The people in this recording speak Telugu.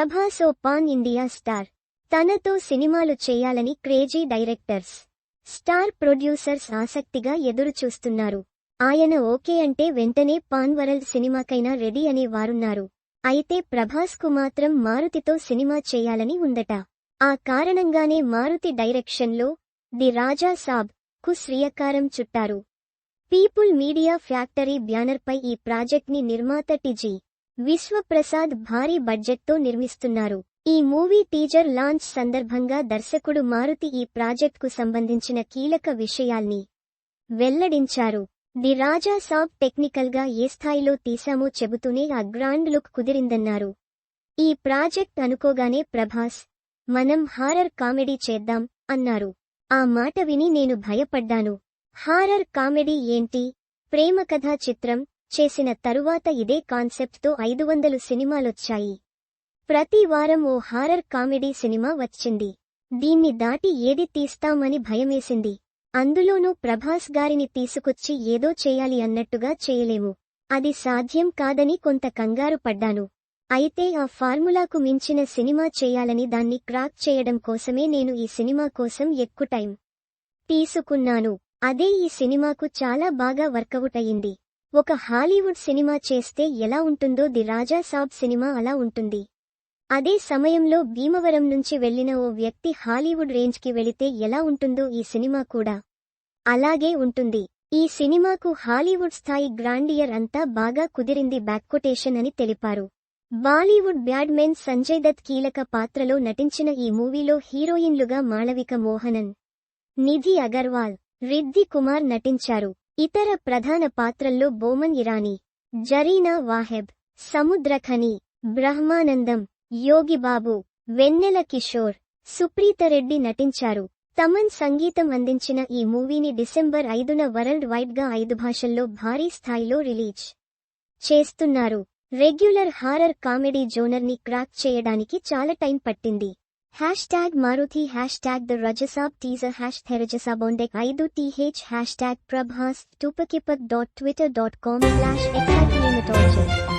ప్రభాస్ ఓ పాన్ ఇండియా స్టార్. తనతో సినిమాలు చేయాలని క్రేజీ డైరెక్టర్స్ స్టార్ ప్రొడ్యూసర్స్ ఆసక్తిగా ఎదురుచూస్తున్నారు. ఆయన ఓకే అంటే వెంటనే పాన్ వరల్డ్ సినిమాకైనా రెడీ అనే వారున్నారు. అయితే ప్రభాస్కు మాత్రం మారుతితో సినిమా చేయాలని ఉందట. ఆ కారణంగానే మారుతి డైరెక్షన్లో ది రాజా సాబ్కు శ్రీయకారం చుట్టారు. పీపుల్ మీడియా ఫ్యాక్టరీ బ్యానర్పై ఈ ప్రాజెక్ట్ని నిర్మాత టిజీ విశ్వప్రసాద్ భారీ బడ్జెట్తో నిర్మిస్తున్నారు. ఈ మూవీ టీజర్ లాంచ్ సందర్భంగా దర్శకుడు మారుతి ఈ ప్రాజెక్ట్కు సంబంధించిన కీలక విషయాల్ని వెల్లడించారు. ది రాజా సాబ్ టెక్నికల్గా ఏ స్థాయిలో తీశామో చెబుతూనే ఆ గ్రాండ్ లుక్ కుదిరిందన్నారు. ఈ ప్రాజెక్ట్ అనుకోగానే ప్రభాస్ మనం హారర్ కామెడీ చేద్దాం అన్నారు. ఆ మాట విని నేను భయపడ్డాను. హారర్ కామెడీ ఏంటి? ప్రేమ కథా చిత్రం చేసిన తరువాత ఇదే కాన్సెప్ట్తో ఐదు వందలు సినిమాలొచ్చాయి. ప్రతి వారం ఓ హారర్ కామెడీ సినిమా వచ్చింది. దీన్ని దాటి ఏది తీస్తామని భయమేసింది. అందులోనూ ప్రభాస్ గారిని తీసుకొచ్చి ఏదో చేయాలి అన్నట్టుగా చేయలేము. అది సాధ్యం కాదని కొంత కంగారు పడ్డాను. అయితే ఆ ఫార్ములాకు మించిన సినిమా చేయాలని దాన్ని క్రాక్ చేయడం కోసమే నేను ఈ సినిమా కోసం ఎక్కువ టైం తీసుకున్నాను. అదే ఈ సినిమాకు చాలా బాగా వర్కౌట్ అయింది. ఒక హాలీవుడ్ సినిమా చేస్తే ఎలా ఉంటుందో ది రాజా సాబ్ సినిమా అలా ఉంటుంది. అదే సమయంలో భీమవరం నుంచి వెళ్ళిన ఓ వ్యక్తి హాలీవుడ్ రేంజ్కి వెళితే ఎలా ఉంటుందో ఈ సినిమా కూడా అలాగే ఉంటుంది. ఈ సినిమాకు హాలీవుడ్ స్థాయి గ్రాండియర్ అంతా బాగా కుదిరింది బ్యాక్కొటేషన్ అని తెలిపారు. బాలీవుడ్ బ్యాడ్మెన్ సంజయ్ దత్ కీలక పాత్రలో నటించిన ఈ మూవీలో హీరోయిన్లుగా మాళవిక మోహనన్ నిధి అగర్వాల్ రిద్ది కుమార్ నటించారు. ఇతర ప్రధాన పాత్రల్లో బోమన్ ఇరానీ జరీనా వాహెబ్ సముద్రఖని బ్రహ్మానందం యోగిబాబు వెన్నెల కిషోర్ సుప్రీతరెడ్డి నటించారు. తమన్ సంగీతం అందించిన ఈ మూవీని డిసెంబర్ ఐదున వరల్డ్ వైడ్గా ఐదు భాషల్లో భారీ స్థాయిలో రిలీజ్ చేస్తున్నారు. రెగ్యులర్ హారర్ కామెడీ జోనర్ని క్రాక్ చేయడానికి చాలా టైం పట్టింది. Hashtag Maruti Hashtag The Rajasab Teaser Hashtag Rajasabonde Aidu TH Hashtag Prabhas Tupakipak dot twitter dot com Slash Excitement